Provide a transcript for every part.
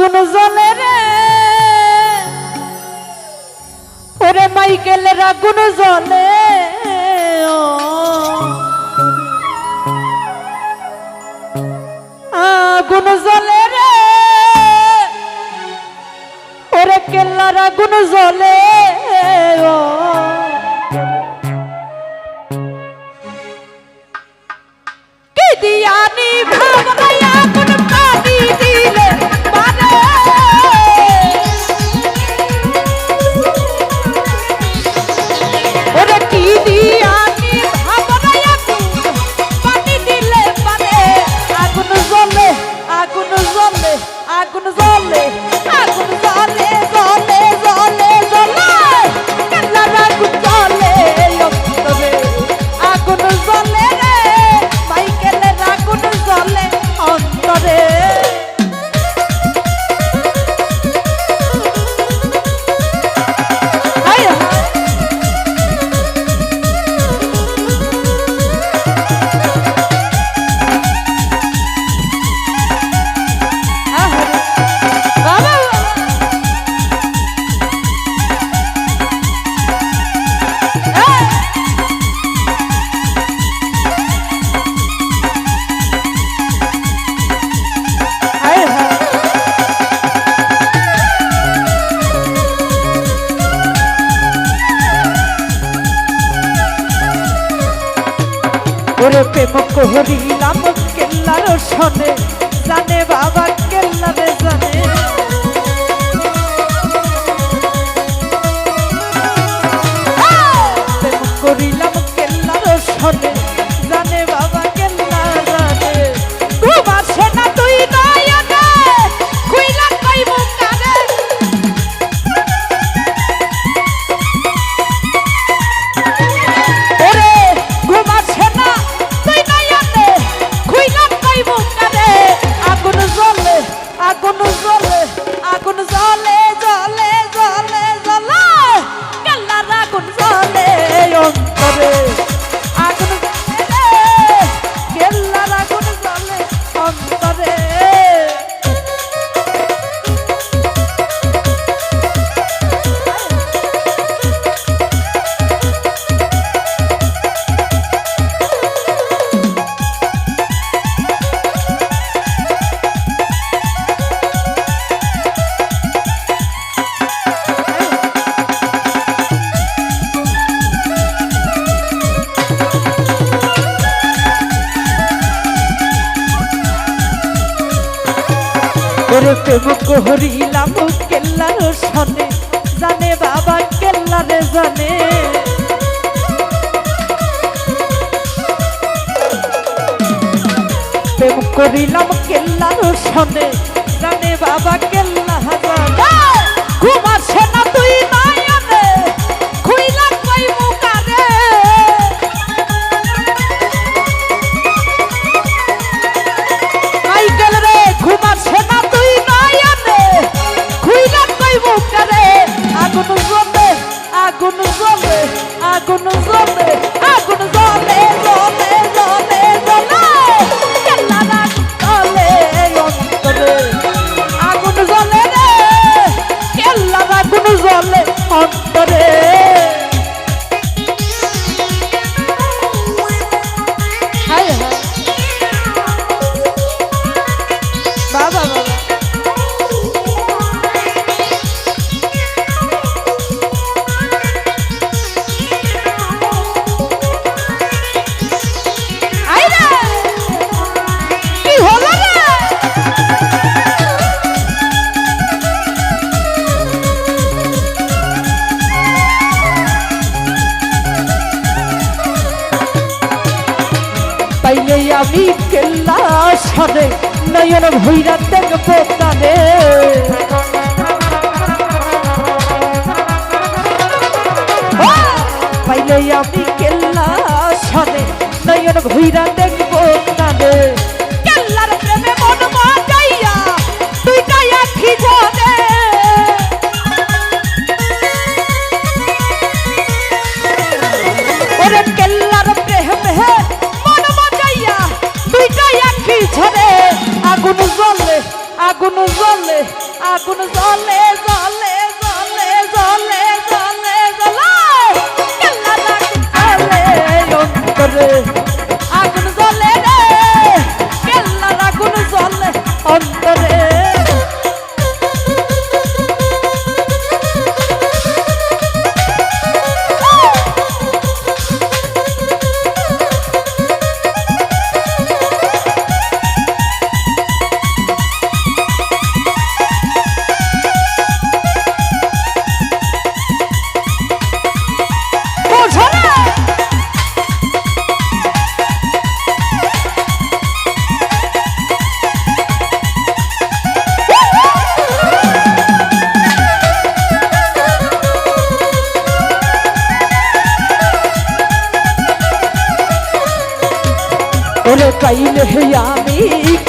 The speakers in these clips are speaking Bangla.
গুণজনের ওরে মাইকেলের আগুন জলে আগুন জলে রে। ওরে কেল্লার আগুন জলে ও। করিলাম কেল্লার সনে জানে বাবা কেল্লারে জানে। করিলাম কেল্লার সনে প্রেম করিলাম কেল্লার সনে। জানে বাবা কেল্লারে জানে। প্রেম করিলাম কেল্লার সনে। জানে বাবা অন্তরে আমি কেল্লা সরে নয়ন ভৈরা দেখব তাদের ঘরে আগুন জ্বলে আগুন জ্বলে আগুন জ্বলে জ্বলে।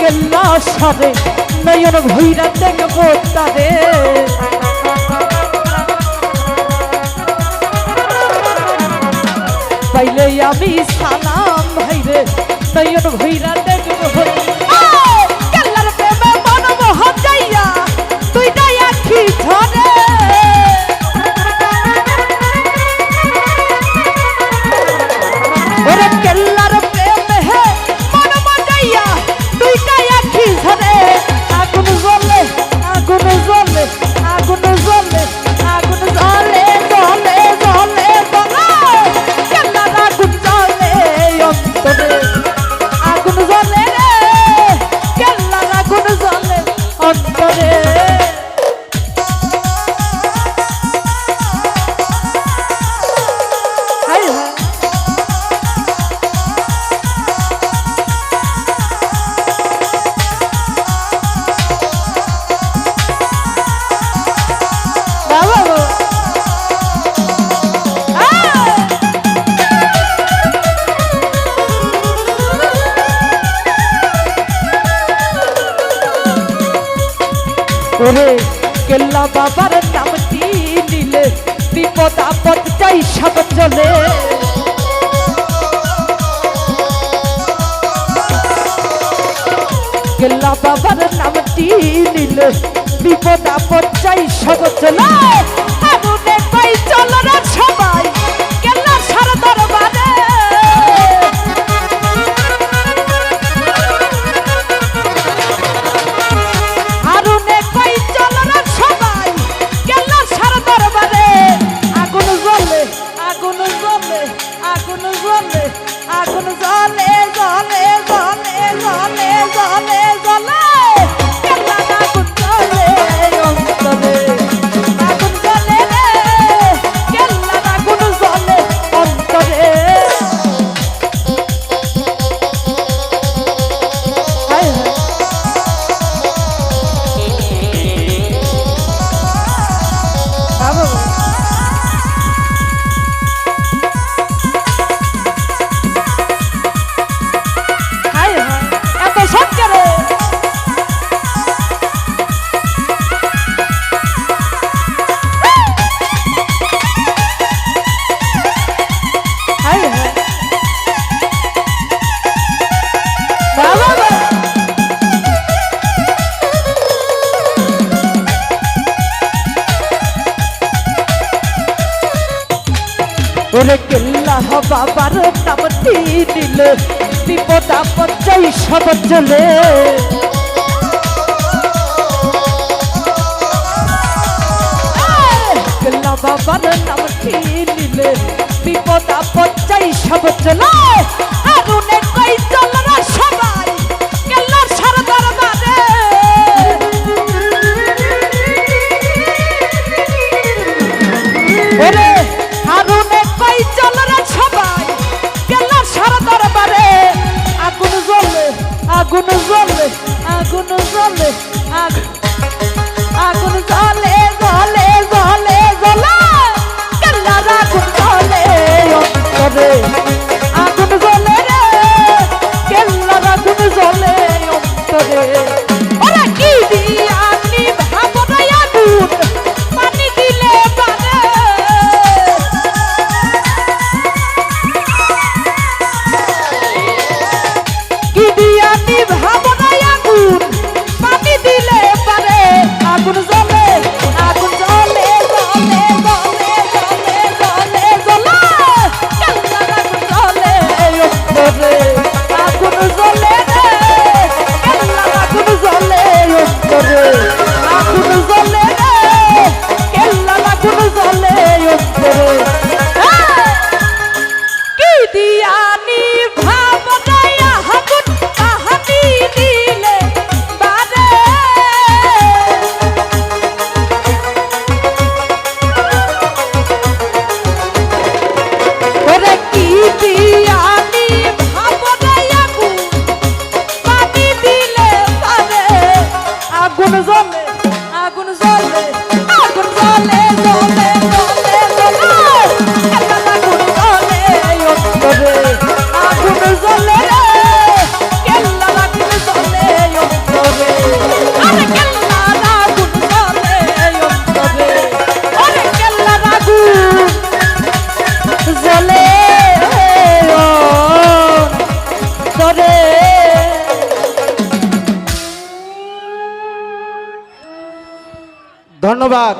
কেল্লা সাবে নয়ন ভৈরা দেখব তাদের পাইলে আমি সালাম ভাইরে নয়ন ভৈরা আগুন জ্বলে রে কেল্লার আগুন জ্বলে অন্তরে। সব চলে। গেলা বাবার নামটি নিল বিপদ আপদ চাই সব চলে ওরে কেল্লা বাবার কামতি নিলে বিপদ আপদ যাই সব চলে। কেল্লা বাবার কামতি নিলে বিপদ আপদ সব চলে। আগুনে ধন্যবাদ